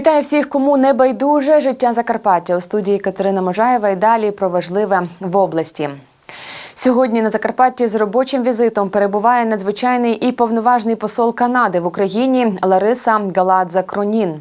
Вітаю всіх, кому не байдуже життя Закарпаття. У студії Катерина Можаєва. І далі про важливе в області. Сьогодні на Закарпатті з робочим візитом перебуває надзвичайний і повноважний посол Канади в Україні Лариса Галадза Кронін.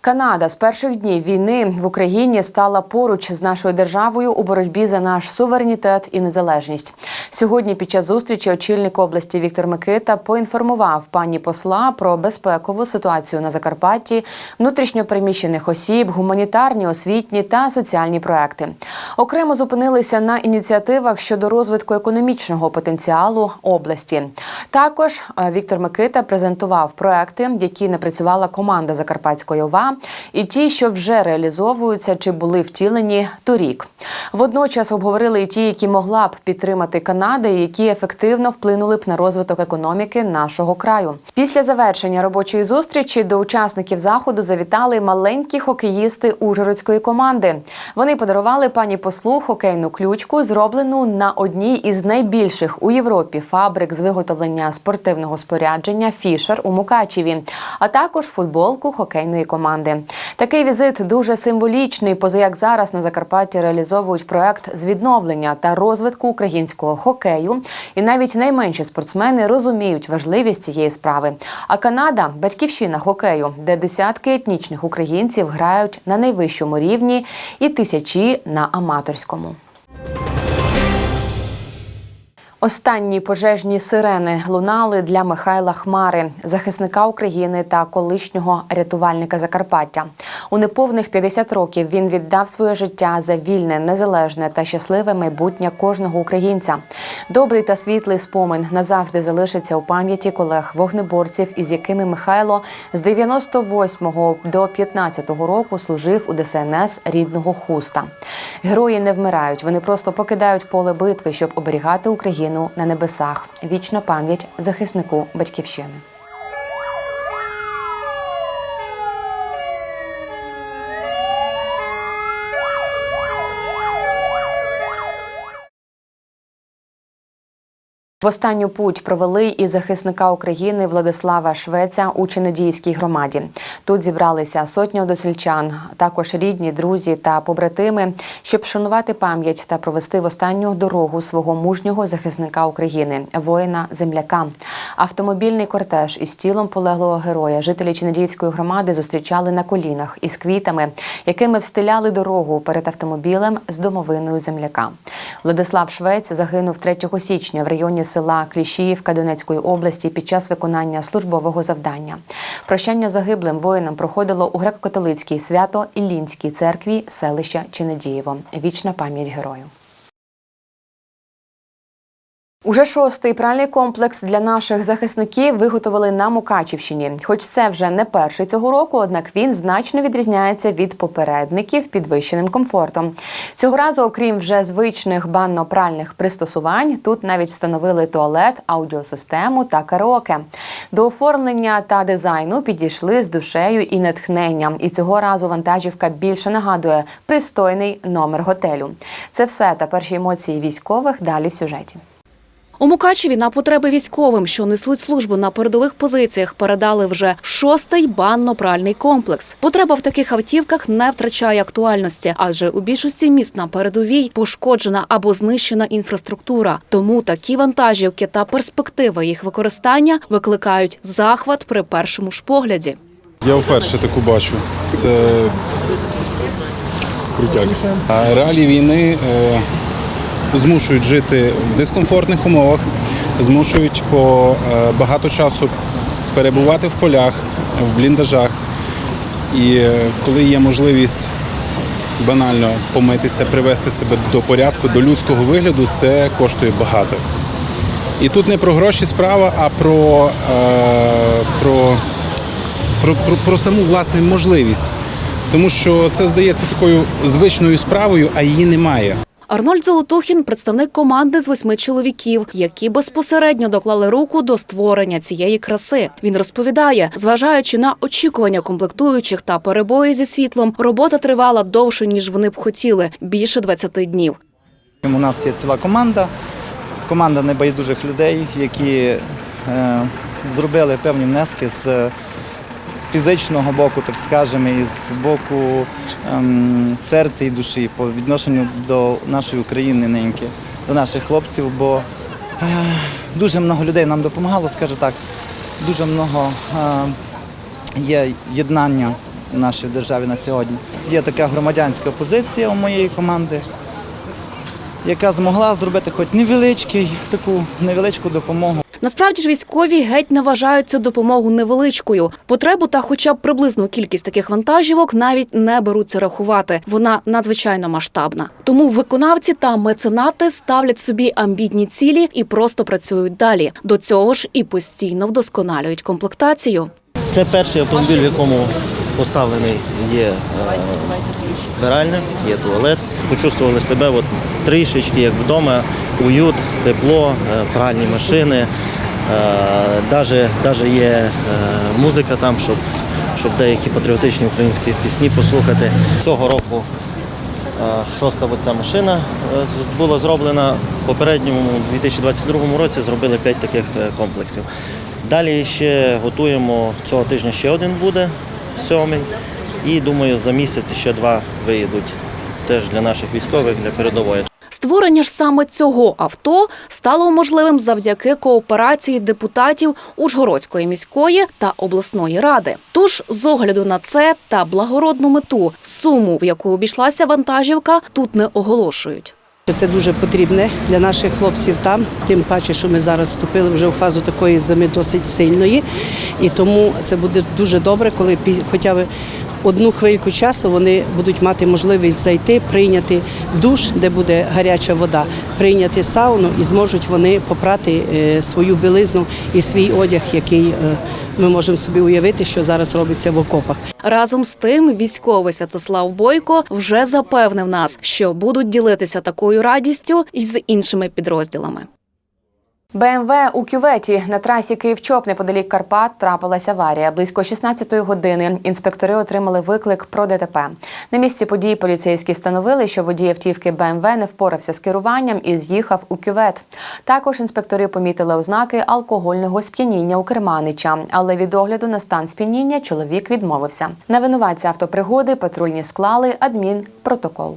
Канада з перших днів війни в Україні стала поруч з нашою державою у боротьбі за наш суверенітет і незалежність. Сьогодні під час зустрічі очільник області Віктор Микита поінформував пані посла про безпекову ситуацію на Закарпатті, внутрішньопереміщених осіб, гуманітарні, освітні та соціальні проекти. Окремо зупинилися на ініціативах щодо розвитку економічного потенціалу області. Також е, Віктор Микита презентував проекти, які напрацювала команда Закарпатської ОВА, і ті, що вже реалізовуються чи були втілені торік. Водночас обговорили і ті, які могла б підтримати Канада, і які ефективно вплинули б на розвиток економіки нашого краю. Після завершення робочої зустрічі до учасників заходу завітали маленькі хокеїсти Ужгородської команди. Вони подарували пані послу хокейну ключку, зроблену на одній із найбільших у Європі фабрик з виготовлення спортивного спорядження Фішер у Мукачеві, а також футболку хокейної команди. Такий візит дуже символічний, поза як зараз на Закарпатті реалізовують проект з відновлення та розвитку українського хокею. І навіть найменші спортсмени розуміють важливість цієї справи. А Канада батьківщина хокею, де десятки етнічних українців грають на найвищому рівні і тисячі на аматорському. Останні пожежні сирени лунали для Михайла Хмари, захисника України та колишнього рятувальника Закарпаття. У неповних 50 років він віддав своє життя за вільне, незалежне та щасливе майбутнє кожного українця. Добрий та світлий спомин назавжди залишиться у пам'яті колег вогнеборців, із якими Михайло з 98 до 15 року служив у ДСНС рідного хуста. Герої не вмирають, вони просто покидають поле битви, щоб оберігати Україну на небесах. Вічна пам'ять захиснику батьківщини. В останню путь провели і захисника України Владислава Швеця у Ченедіївській громаді. Тут зібралися сотні односельчан, також рідні, друзі та побратими, щоб вшанувати пам'ять та провести в останню дорогу свого мужнього захисника України, воїна земляка. Автомобільний кортеж із тілом полеглого героя жителі Ченедіївської громади зустрічали на колінах із квітами, якими встиляли дорогу перед автомобілем з домовиною земляка. Владислав Швець загинув 3 січня в районі села Кліщіївка Донецької області під час виконання службового завдання. Прощання загиблим воїнам проходило у греко-католицькій свято Іллінській церкві селища Чинедієво. Вічна пам'ять герою. Уже шостий пральний комплекс для наших захисників виготовили на Мукачівщині. Хоч це вже не перший цього року, однак він значно відрізняється від попередників підвищеним комфортом. Цього разу, окрім вже звичних банно-пральних пристосувань, тут навіть встановили туалет, аудіосистему та караоке. До оформлення та дизайну підійшли з душею і натхненням. І цього разу вантажівка більше нагадує пристойний номер готелю. Це все та перші емоції військових далі в сюжеті. У Мукачеві на потреби військовим, що несуть службу на передових позиціях, передали вже шостий банно-пральний комплекс. Потреба в таких автівках не втрачає актуальності, адже у більшості міст на передовій пошкоджена або знищена інфраструктура. Тому такі вантажівки та перспективи їх використання викликають захват при першому ж погляді. Я вперше таку бачу. Це крутяк. А Реалії війни е, змушують жити в дискомфортних умовах, змушують по е, багато часу перебувати в полях, в бліндажах. І е, коли є можливість банально помитися, привести себе до порядку, до людського вигляду, це коштує багато. І тут не про гроші справа, а про, е, про про, про, про саму власне можливість. Тому що це здається такою звичною справою, а її немає. Арнольд Золотухін – представник команди з восьми чоловіків, які безпосередньо доклали руку до створення цієї краси. Він розповідає, зважаючи на очікування комплектуючих та перебої зі світлом, робота тривала довше ніж вони б хотіли більше 20 днів. У нас є ціла команда, команда небайдужих людей, які е, зробили певні внески з фізичного боку, так скажемо, і з боку ем, серця і душі по відношенню до нашої України неньки, до наших хлопців, бо е, дуже много людей нам допомагало, скажу так. Дуже много е, є єднання в нашій державі на сьогодні. Є така громадянська позиція у моєї команди, яка змогла зробити хоч невеличкий, таку невеличку допомогу. Насправді ж військові геть не вважають цю допомогу невеличкою. Потребу та хоча б приблизну кількість таких вантажівок навіть не беруться рахувати. Вона надзвичайно масштабна. Тому виконавці та меценати ставлять собі амбітні цілі і просто працюють далі. До цього ж і постійно вдосконалюють комплектацію. Це перший автомобіль, в якому поставлений є е, вбиральня, є туалет. Почувствували себе от трішечки як вдома, уют, тепло, е, пральні машини. Навіть є е, музика там, щоб, щоб деякі патріотичні українські пісні послухати. Цього року шоста оця машина була зроблена. В попередньому 2022 році зробили п'ять таких комплексів. Далі ще готуємо цього тижня ще один буде, сьомий. І думаю, за місяць ще два виїдуть теж для наших військових, для передової. Створення ж саме цього авто стало можливим завдяки кооперації депутатів Ужгородської міської та обласної ради. Тож, з огляду на це та благородну мету, суму, в яку обійшлася вантажівка, тут не оголошують. Це дуже потрібне для наших хлопців там, тим паче, що ми зараз вступили вже у фазу такої зими досить сильної. І тому це буде дуже добре, коли хоча б одну хвильку часу вони будуть мати можливість зайти, прийняти душ, де буде гаряча вода, прийняти сауну і зможуть вони попрати е, свою білизну і свій одяг, який е, ми можемо собі уявити, що зараз робиться в окопах. Разом з тим, військовий Святослав Бойко вже запевнив нас, що будуть ділитися такою радістю і з іншими підрозділами. БМВ у кюветі на трасі Київ-Чоп неподалік Карпат трапилася аварія. Близько 16-ї години інспектори отримали виклик про ДТП. На місці події поліцейські встановили, що водій автівки БМВ не впорався з керуванням і з'їхав у кювет. Також інспектори помітили ознаки алкогольного сп'яніння у керманича, але від огляду на стан сп'яніння чоловік відмовився. На винуватця автопригоди патрульні склали адмінпротокол.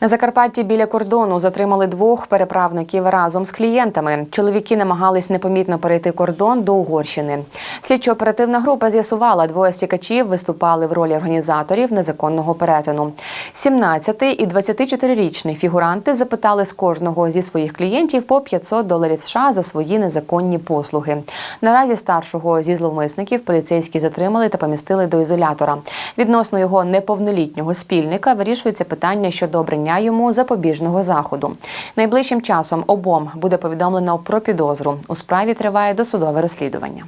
На Закарпатті біля кордону затримали двох переправників разом з клієнтами. Чоловіки намагались непомітно перейти кордон до Угорщини. Слідчо-оперативна група з'ясувала, двоє стікачів виступали в ролі організаторів незаконного перетину. 17 і 24-річні фігуранти запитали з кожного зі своїх клієнтів по 500 доларів США за свої незаконні послуги. Наразі старшого зі зловмисників поліцейські затримали та помістили до ізолятора. Відносно його неповнолітнього спільника вирішується питання щодо обрання йому запобіжного заходу. Найближчим часом обом буде повідомлено про підозру. У справі триває досудове розслідування.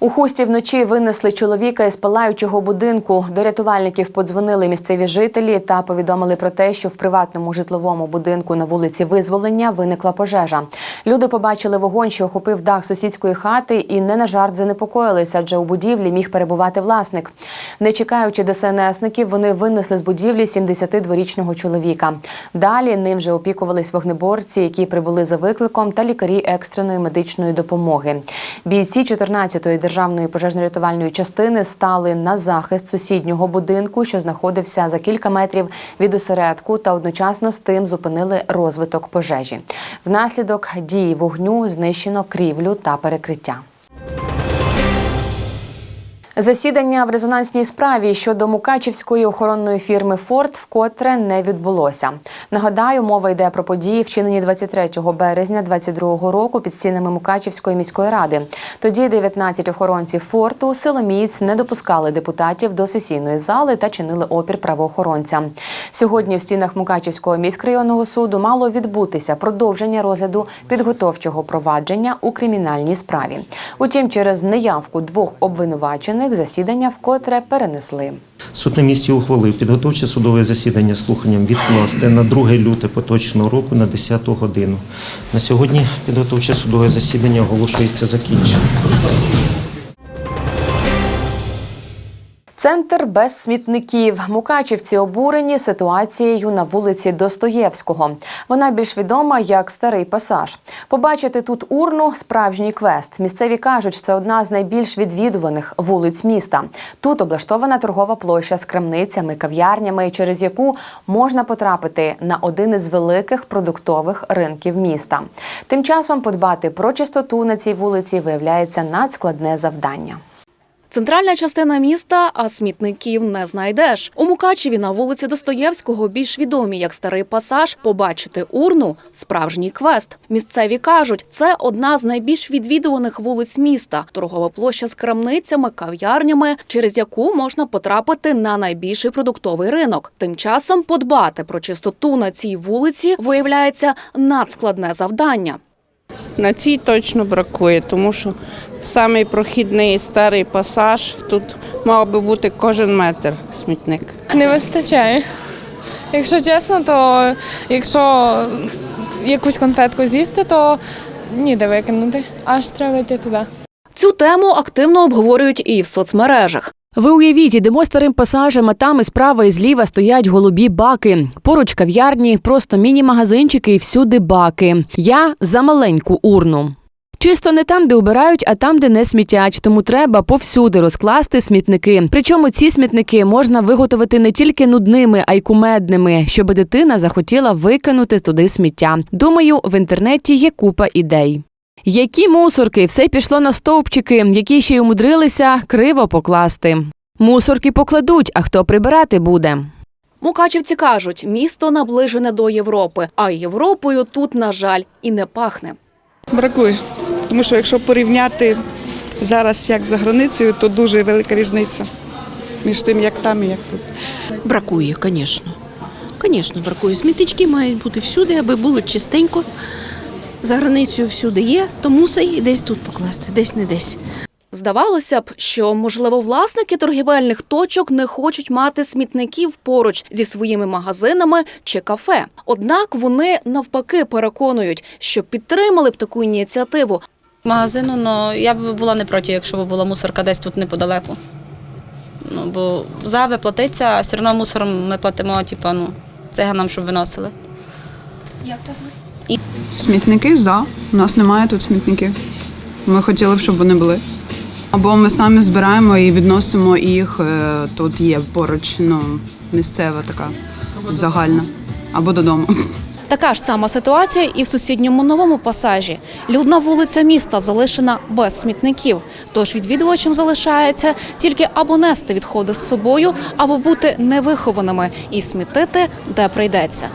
У хусті вночі винесли чоловіка із палаючого будинку. До рятувальників подзвонили місцеві жителі та повідомили про те, що в приватному житловому будинку на вулиці Визволення виникла пожежа. Люди побачили вогонь, що охопив дах сусідської хати, і не на жарт занепокоїлися, адже у будівлі міг перебувати власник. Не чекаючи ДСНСників, вони винесли з будівлі 72-річного чоловіка. Далі ним вже опікувались вогнеборці, які прибули за викликом, та лікарі екстреної медичної допомоги. Бійці 14-ї державної пожежно-рятувальної частини стали на захист сусіднього будинку, що знаходився за кілька метрів від осередку, та одночасно з тим зупинили розвиток пожежі. Внаслідок дії вогню знищено крівлю та перекриття. Засідання в резонансній справі щодо мукачівської охоронної фірми Форд вкотре не відбулося. Нагадаю, мова йде про події, вчинені 23 березня 2022 року під стінами Мукачівської міської ради. Тоді 19 охоронців форту силоміць не допускали депутатів до сесійної зали та чинили опір правоохоронцям. Сьогодні в стінах Мукачівського міськрайонного суду мало відбутися продовження розгляду підготовчого провадження у кримінальній справі. Утім, через неявку двох обвинувачених засідання вкотре перенесли. Суд на місці ухвалив підготовче судове засідання слуханням відкласти на 2 люте поточного року на 10 годину. На сьогодні підготовче судове засідання оголошується закінченим. Центр без смітників. Мукачівці обурені ситуацією на вулиці Достоєвського. Вона більш відома як старий пасаж. Побачити тут урну справжній квест. Місцеві кажуть, це одна з найбільш відвідуваних вулиць міста. Тут облаштована торгова площа з крамницями, кав'ярнями, через яку можна потрапити на один із великих продуктових ринків міста. Тим часом подбати про чистоту на цій вулиці виявляється надскладне завдання. Центральна частина міста, а смітників не знайдеш. У Мукачеві на вулиці Достоєвського, більш відомі як старий пасаж, побачити урну справжній квест. Місцеві кажуть, це одна з найбільш відвідуваних вулиць міста. Торгова площа з крамницями, кав'ярнями, через яку можна потрапити на найбільший продуктовий ринок. Тим часом подбати про чистоту на цій вулиці виявляється надскладне завдання. На цій точно бракує, тому що самий прохідний старий пасаж тут мав би бути кожен метр смітник. Не вистачає. Якщо чесно, то якщо якусь конфетку з'їсти, то ніде викинути. Аж треба йти туди. Цю тему активно обговорюють і в соцмережах. Ви уявіть, ідемо старим пасажем, а там і справа, і зліва стоять голубі баки. Поруч кав'ярні, просто міні-магазинчики і всюди баки. Я за маленьку урну. Чисто не там, де убирають, а там, де не смітять. Тому треба повсюди розкласти смітники. Причому ці смітники можна виготовити не тільки нудними, а й кумедними, щоб дитина захотіла викинути туди сміття. Думаю, в інтернеті є купа ідей. Які мусорки, все пішло на стовпчики, які ще й умудрилися криво покласти. Мусорки покладуть, а хто прибирати буде? Мукачівці кажуть, місто наближене до Європи, а Європою тут, на жаль, і не пахне. Бракує. Тому що якщо порівняти зараз як за границею, то дуже велика різниця між тим, як там і як тут. Бракує, звісно. Звісно, бракує. Смітнички мають бути всюди, аби було чистенько. За границею всюди є, то мусить і десь тут покласти, десь не десь. Здавалося б, що можливо власники торгівельних точок не хочуть мати смітників поруч зі своїми магазинами чи кафе. Однак вони навпаки переконують, що підтримали б таку ініціативу, магазину, але я б була не проти, якщо б була мусорка десь тут неподалеку. Ну, бо заве платиться, а все одно мусором ми платимо, типу, ну, циганам, щоб виносили. Смітники за. У нас немає тут смітників. Ми хотіли б, щоб вони були. Або ми самі збираємо і відносимо їх. е, Тут є поруч ну, місцева така загальна. Або додому. Така ж сама ситуація і в сусідньому новому пасажі. Людна вулиця міста залишена без смітників. Тож відвідувачам залишається тільки або нести відходи з собою, або бути невихованими і смітити, де прийдеться.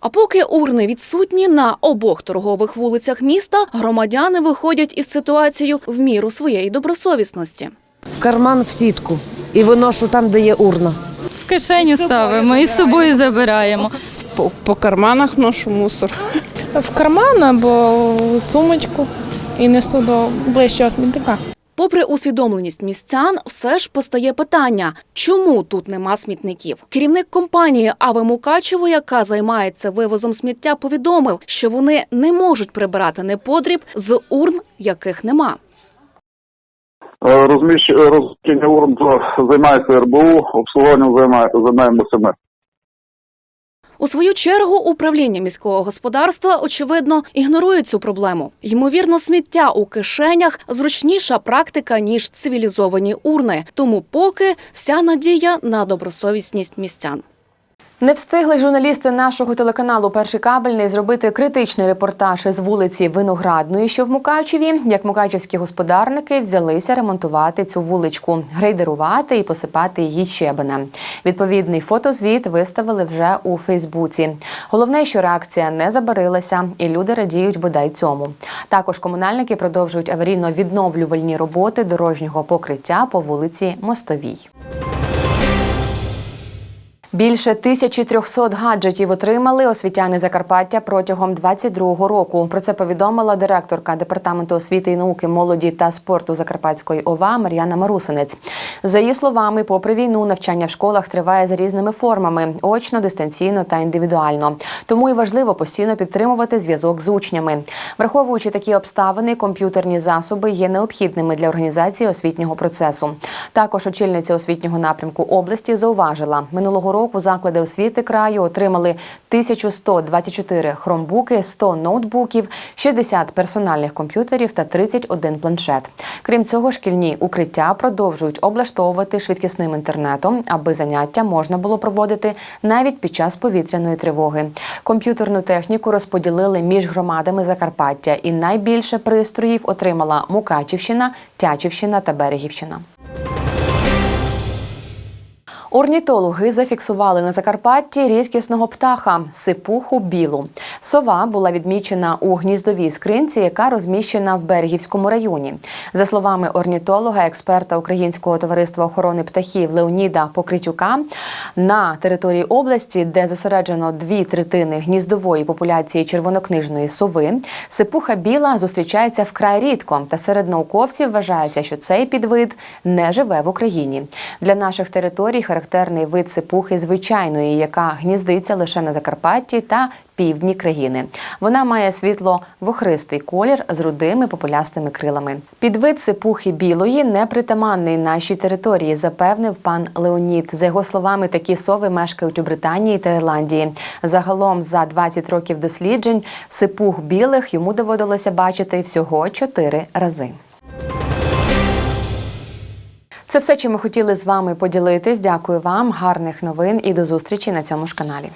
А поки урни відсутні на обох торгових вулицях міста, громадяни виходять із ситуацією в міру своєї добросовісності. В карман в сітку і виношу там, де є урна. В кишеню ставимо і з собою забираємо. По, по карманах ношу мусор. В карман або в сумочку і несу до ближчого смітника. Попри усвідомленість містян, все ж постає питання, чому тут нема смітників. Керівник компанії Аве Мукачево, яка займається вивозом сміття, повідомив, що вони не можуть прибирати неподріб з урн, яких нема. Розміщ... Розміщення урн займається РБУ, обслуговуванням займає... займаємося ми. У свою чергу управління міського господарства очевидно ігнорує цю проблему. Ймовірно, сміття у кишенях зручніша практика ніж цивілізовані урни. Тому поки вся надія на добросовісність містян. Не встигли журналісти нашого телеканалу Перший кабельний зробити критичний репортаж з вулиці Виноградної, що в Мукачеві, як мукачевські господарники взялися ремонтувати цю вуличку, грейдерувати і посипати її щебенем. Відповідний фотозвіт виставили вже у Фейсбуці. Головне, що реакція не забарилася, і люди радіють бодай цьому. Також комунальники продовжують аварійно-відновлювальні роботи дорожнього покриття по вулиці Мостовій. Більше 1300 гаджетів отримали освітяни Закарпаття протягом 22-го року. Про це повідомила директорка департаменту освіти і науки, молоді та спорту Закарпатської ОВА Мар'яна Марусинець. За її словами, попри війну, навчання в школах триває за різними формами очно, дистанційно та індивідуально. Тому і важливо постійно підтримувати зв'язок з учнями. Враховуючи такі обставини, комп'ютерні засоби є необхідними для організації освітнього процесу. Також очільниця освітнього напрямку області зауважила, минулого року заклади освіти краю отримали 1124 хромбуки, 100 ноутбуків, 60 персональних комп'ютерів та 31 планшет. Крім цього, шкільні укриття продовжують облаштовувати швидкісним інтернетом, аби заняття можна було проводити навіть під час повітряної тривоги. Комп'ютерну техніку розподілили між громадами Закарпаття, і найбільше пристроїв отримала Мукачівщина, Тячівщина та Берегівщина. Орнітологи зафіксували на Закарпатті рідкісного птаха сипуху білу. Сова була відмічена у гніздовій скринці, яка розміщена в Берегівському районі. За словами орнітолога, експерта Українського товариства охорони птахів Леоніда Покритюка, на території області, де зосереджено дві третини гніздової популяції червонокнижної сови, сипуха біла зустрічається вкрай рідко. Та серед науковців вважається, що цей підвид не живе в Україні. Для наших територій характерний вид сипухи звичайної, яка гніздиться лише на Закарпатті та півдні країни. Вона має світло-вохристий колір з рудими популястими крилами. Підвид сипухи білої непритаманний нашій території, запевнив пан Леонід. За його словами, такі сови мешкають у Британії та Ірландії. Загалом за 20 років досліджень сипух білих йому доводилося бачити всього чотири рази. Це все, чим ми хотіли з вами поділитись. Дякую вам, гарних новин і до зустрічі на цьому ж каналі.